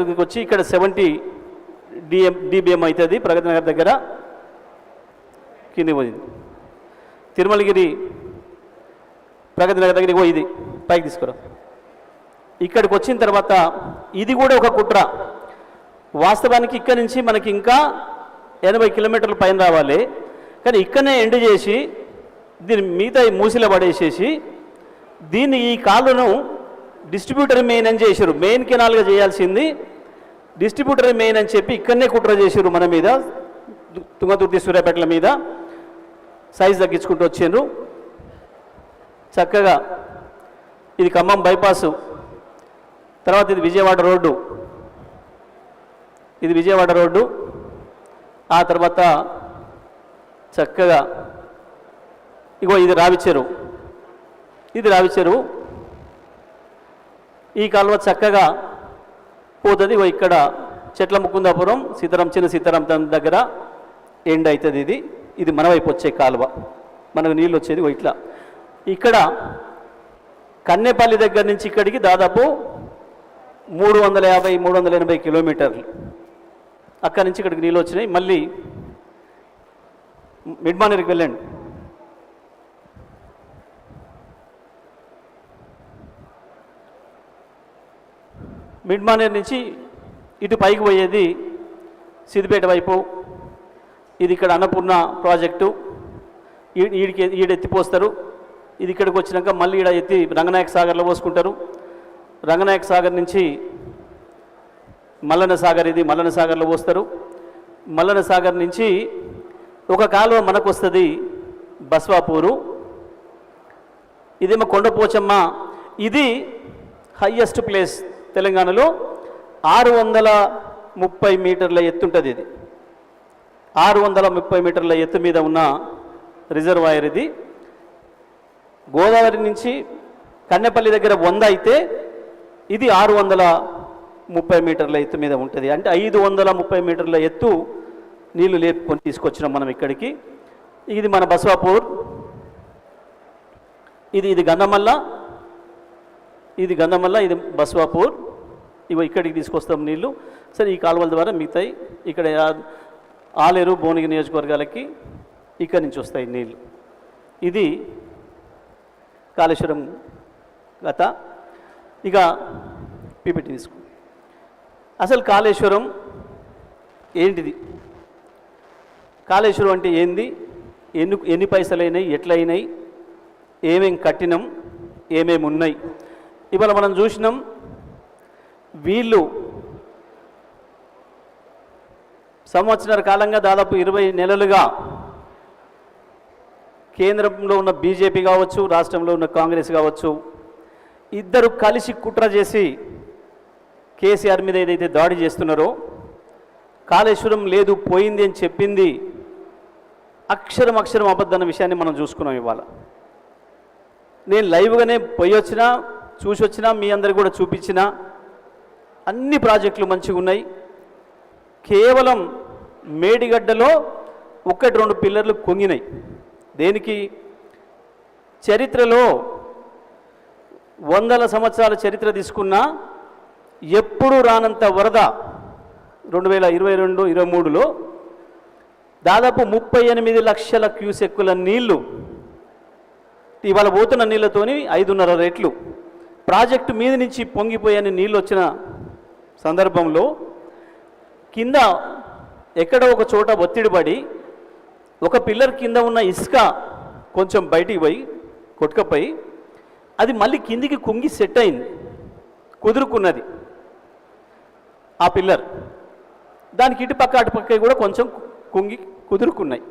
దగ్గరికి వచ్చి ఇక్కడ సెవెంటీ డిఎం డిబిఎం అవుతుంది ప్రగతి నగర్ దగ్గర కింది పోయింది. తిరుమలగిరి ప్రగతి నగర్ దగ్గరికి ఇగో ఇది పైకి తీసుకురా. ఇక్కడికి వచ్చిన తర్వాత ఇది కూడా ఒక కుట్ర. వాస్తవానికి ఇక్కడ నుంచి మనకి ఇంకా ఎనభై కిలోమీటర్ల పైన రావాలి. కానీ ఇక్కడనే ఎండ్ చేసి దీని మిగతా ఈ మూసిలో పడేసేసి దీన్ని ఈ కాళ్ళను డిస్ట్రిబ్యూటర్ మెయిన్ అని చేశారు మెయిన్ కెనాల్గా చేయాల్సింది డిస్ట్రిబ్యూటర్ మెయిన్ అని చెప్పి ఇక్కడనే కుట్ర చేసారు మన మీద. తుంగతుర్తి సూర్యాపేటల మీద. సైజ్ తగ్గించుకుంటూ వచ్చారు చక్కగా ఇది ఖమ్మం బైపాసు. తర్వాత ఇది విజయవాడ రోడ్డు. ఇది విజయవాడ రోడ్డు. ఆ తర్వాత చక్కగా ఇగో ఇది రావిచెరు. ఇది రావిచెరు. ఈ కాలువ చక్కగా పోతుంది. ఇక్కడ చెట్ల ముకుందాపురం సీతారాం చిన్న సీతారాం దగ్గర ఎండ్ అవుతుంది ఇది. ఇది మన వైపు వచ్చే కాలువ. మనకు నీళ్ళు వచ్చేది ఇట్లా. ఇక్కడ కన్నెపల్లి దగ్గర నుంచి ఇక్కడికి దాదాపు మూడు వందల యాభై మూడు వందల ఎనభై కిలోమీటర్లు. అక్కడి నుంచి ఇక్కడికి నీళ్ళు వచ్చినాయి. మళ్ళీ మిడ్మానేర్కి వెళ్ళండి. మిడ్మానేర్ నుంచి ఇటు పైకి పోయేది సిద్దిపేట వైపు. ఇది ఇక్కడ అన్నపూర్ణ ప్రాజెక్టు. ఈడికి ఈడ ఎత్తిపోస్తారు ఇది ఇక్కడికి వచ్చినాక మళ్ళీ ఈడ ఎత్తి రంగనాయక సాగర్లో పోసుకుంటారు. రంగనాయక సాగర్ నుంచి మల్లన సాగర్ ఇది మల్లన సాగర్లో పోస్తారు. మల్లన సాగర్ నుంచి ఒక కాలువ మనకు వస్తుంది బస్వాపూరు. ఇదేమో కొండపోచమ్మ. ఇది హయ్యెస్ట్ ప్లేస్ తెలంగాణలో ఆరు వందల ముప్పై మీటర్ల ఎత్తుంటుంది ఇది. ఆరు వందల ముప్పై మీటర్ల ఎత్తు మీద ఉన్న రిజర్వాయర్ ఇది. గోదావరి నుంచి కన్నెపల్లి దగ్గర వంద అయితే ఇది ఆరు వందల ముప్పై మీటర్ల ఎత్తు మీద ఉంటుంది. అంటే ఐదు వందల ముప్పై మీటర్ల ఎత్తు నీళ్ళు లేపుకొని తీసుకొచ్చినాం మనం ఇక్కడికి. ఇది మన బసవాపూర్ ఇది ఇది గంధమల్ల ఇది గంధమల్ల ఇది బస్వాపూర్. ఇవి ఇక్కడికి తీసుకొస్తాం నీళ్ళు. సరే ఈ కాలువల ద్వారా మిగతాయి. ఇక్కడ ఆలేరు భువనగిరి నియోజకవర్గాలకి ఇక్కడి నుంచి వస్తాయి నీళ్ళు. ఇది కాళేశ్వరం గత ఇక పీపీటీ తీసుకో అసలు కాళేశ్వరం ఏంటిది? కాళేశ్వరం అంటే ఏంది? ఎన్ని ఎన్ని పైసలు అయినాయి ఎట్లయినాయి? ఏమేం కట్టినాం? ఏమేమి ఉన్నాయి ఇవాళ మనం చూసినాం వీళ్ళు సంవత్సర కాలంగా దాదాపు ఇరవై నెలలుగా కేంద్రంలో ఉన్న బీజేపీ కావచ్చు రాష్ట్రంలో ఉన్న కాంగ్రెస్ కావచ్చు ఇద్దరు కలిసి కుట్ర చేసి కేసీఆర్ మీద ఏదైతే దాడి చేస్తున్నారో కాళేశ్వరం లేదు పోయింది అని చెప్పింది అక్షరం అక్షరం అబద్ధం విషయాన్ని మనం చూసుకున్నాం ఇవాళ. నేను లైవ్గానే పోయి వచ్చినా చూసి వచ్చినా మీ అందరికి కూడా చూపించిన అన్ని ప్రాజెక్టులు మంచిగా ఉన్నాయి. కేవలం మేడిగడ్డలో ఒకటి రెండు పిల్లర్లు కొంగినాయి. దేనికి? చరిత్రలో వందల సంవత్సరాల చరిత్ర తీసుకున్నా ఎప్పుడు రానంత వరద రెండు వేల ఇరవై రెండు ఇరవై మూడులో దాదాపు ముప్పై ఎనిమిది లక్షల క్యూసెక్కుల నీళ్ళు ఇవాళ పోతున్న నీళ్ళతోని ఐదున్నర రెట్లు ప్రాజెక్టు మీద నుంచి పొంగిపోయని నీళ్ళు వచ్చిన సందర్భంలో కింద ఎక్కడో ఒక చోట ఒత్తిడి పడి ఒక పిల్లర్ కింద ఉన్న ఇసుక కొంచెం బయటికి పోయి కొట్టుకపోయి అది మళ్ళీ కిందికి కుంగి సెట్ అయింది కుదురుకున్నది. ఆ పిల్లర్. దానికి ఇటుపక్క అటుపక్క కూడా కొంచెం కుంగి కుదురుకున్నాయి.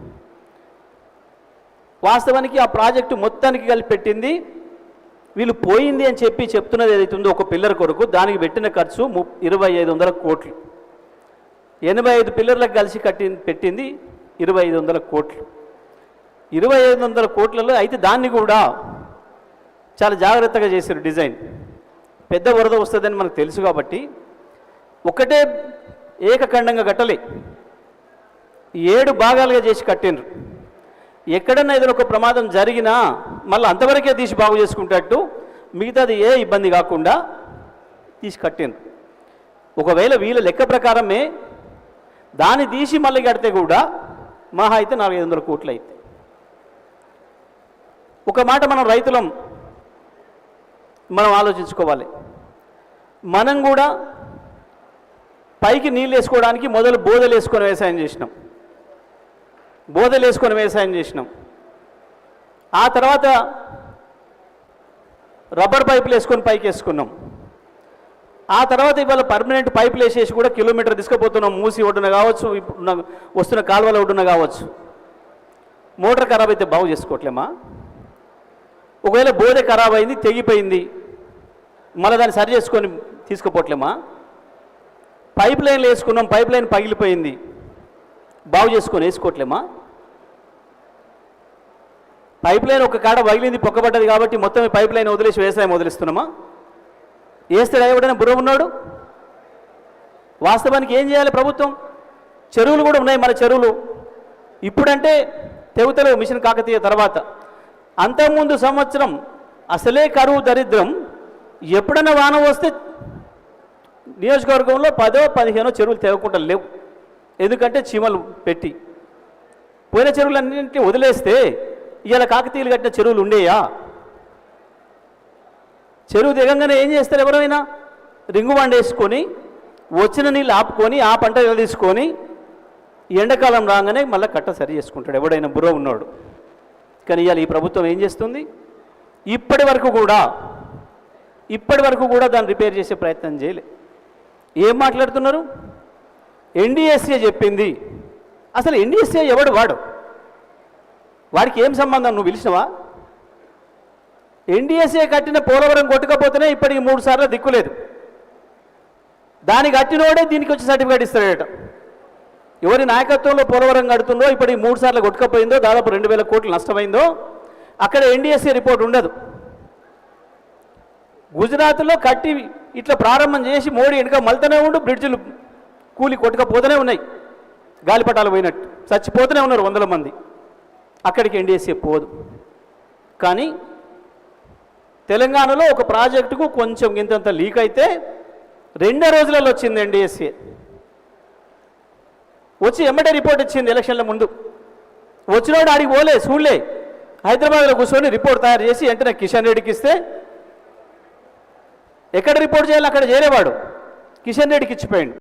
వాస్తవానికి ఆ ప్రాజెక్టు మొత్తానికి కలిపి పెట్టింది వీళ్ళు పోయింది అని చెప్పి చెప్తున్నది ఏదైతే ఉందో ఒక పిల్లర్ కొరకు దానికి పెట్టిన ఖర్చు ము ఇరవై ఐదు వందల కోట్లు. ఎనభై ఐదు పిల్లర్లకు కలిసి కట్టి పెట్టింది ఇరవై ఐదు వందల కోట్లు. ఇరవై ఐదు వందల కోట్లలో అయితే దాన్ని కూడా చాలా జాగ్రత్తగా చేశారు డిజైన్. పెద్ద వరద వస్తుందని మనకు తెలుసు కాబట్టి ఒకటే ఏకఖండంగా కట్టలే. ఏడు భాగాలుగా చేసి కట్టిండ్రు. ఎక్కడన్నా ఏదైనా ఒక ప్రమాదం జరిగినా మళ్ళీ అంతవరకే తీసి బాగు చేసుకుంటట్టు మిగతాది ఏ ఇబ్బంది కాకుండా తీసి కట్టిండ్రు. ఒకవేళ వీళ్ళ లెక్క ప్రకారమే దాన్ని తీసి మళ్ళీ కడితే కూడా మహా అయితే నాలుగైదు వందల కోట్లు అయితే ఒక మాట మనం రైతులం మనం ఆలోచించుకోవాలి. మనం కూడా పైకి నీళ్ళు వేసుకోవడానికి మొదలు బోధలు వేసుకొని వ్యవసాయం చేసినాం. బోధలు వేసుకొని వ్యవసాయం చేసినాం. ఆ తర్వాత రబ్బర్ పైపులు వేసుకొని పైకి వేసుకున్నాం. ఆ తర్వాత ఇవాళ పర్మనెంట్ పైపులు వేసేసి కూడా కిలోమీటర్ తీసుకుపోతున్నాం. మూసి ఒడ్డున కావచ్చు ఇప్పుడు వస్తున్న కాలువల ఒడ్డున కావచ్చు. మోటార్ ఖరాబ్ అయితే బాగు చేసుకోవట్లేమా? ఒకవేళ బోధ ఖరాబ్ అయింది తెగిపోయింది మళ్ళీ దాన్ని సరి చేసుకొని తీసుకుపోవట్లేమా? పైప్ లైన్లు వేసుకున్నాం పైప్ లైన్ పగిలిపోయింది. బాగు చేసుకొని వేసుకోవట్లేమా? పైప్ లైన్ ఒక కాడ వగిలింది పొక్కబడ్డది కాబట్టి మొత్తం పైప్ లైన్ వదిలేసి వ్యవసాయం వదిలిస్తున్నామా? వేస్తే ఎవడైనా బుర్ర ఉన్నాడు? వాస్తవానికి ఏం చేయాలి ప్రభుత్వం? చెరువులు కూడా ఉన్నాయి మన చెరువులు. ఇప్పుడంటే తెగుతలేవు మిషన్ కాకతీయ తర్వాత. అంతకుముందు సంవత్సరం అసలే కరువు దరిద్రం. ఎప్పుడైనా వాన వస్తే నియోజకవర్గంలో పదో పదిహేనో చెరువులు తెగకుండా లేవు ఎందుకంటే చీమలు పెట్టి. పోయిన చెరువులన్నింటినీ వదిలేస్తే ఇవాళ కాకతీయులు కట్టిన చెరువులు ఉండేయా? చెరువు దిగంగానే ఏం చేస్తారు ఎవరైనా? రింగు వండేసుకొని వచ్చిన నీళ్ళు ఆపుకొని ఆ పంట తీసుకొని ఎండాకాలం రాగానే మళ్ళీ కట్ట సరి చేసుకుంటాడు. ఎవడైనా బుర్ర ఉన్నాడు. కానీ ఇవాళ ఈ ప్రభుత్వం ఏం చేస్తుంది? ఇప్పటి వరకు కూడా ఇప్పటి వరకు కూడా దాన్ని రిపేర్ చేసే ప్రయత్నం చేయలే. ఏం మాట్లాడుతున్నారు? ఎన్డీఎస్ఏ చెప్పింది. అసలు ఎన్డీఎస్ఏ ఎవడు వాడు? వాడికి ఏం సంబంధం? నువ్వు పిలిచినవా? ఎన్డీఎస్ఏ కట్టిన పోలవరం కొట్టుకపోతేనే ఇప్పటికి మూడు సార్లు దిక్కులేదు దానికి కట్టినోడే దీనికి వచ్చి సర్టిఫికేట్ ఇస్తాడట. ఎవరి నాయకత్వంలో పోలవరం కడుతుందో ఇప్పటికి మూడు సార్లు కొట్టుకపోయిందో దాదాపు రెండు వేల కోట్లు నష్టమైందో అక్కడ ఎన్డీఎస్ఏ రిపోర్ట్ ఉండదు. గుజరాత్లో కట్టి ఇట్లా ప్రారంభం చేసి మోడీ వెనుక మళ్తనే ఉండు బ్రిడ్జిలు కూలి కొట్టుకపోతూనే ఉన్నాయి. గాలిపటాలు పోయినట్టు. చచ్చిపోతూనే ఉన్నారు వందల మంది. అక్కడికి ఎన్డీఎస్ఏ పోదు. కానీ తెలంగాణలో ఒక ప్రాజెక్టుకు కొంచెం ఇంతంత లీక్ అయితే రెండో రోజులలో వచ్చింది ఎన్డీఎస్ఏ వచ్చి ఎమ్మటే రిపోర్ట్ ఇచ్చింది ఎలక్షన్ల ముందు. వచ్చినోడు ఆడికి పోలే చూడలే. హైదరాబాద్లో కూర్చొని రిపోర్ట్ తయారు చేసి వెంటనే కిషన్ రెడ్డికి ఇస్తే ఎక్కడ రిపోర్ట్ చేయాలి? అక్కడ చేరేవాడు. కిషన్ రెడ్డికి ఇచ్చిపోయాడు.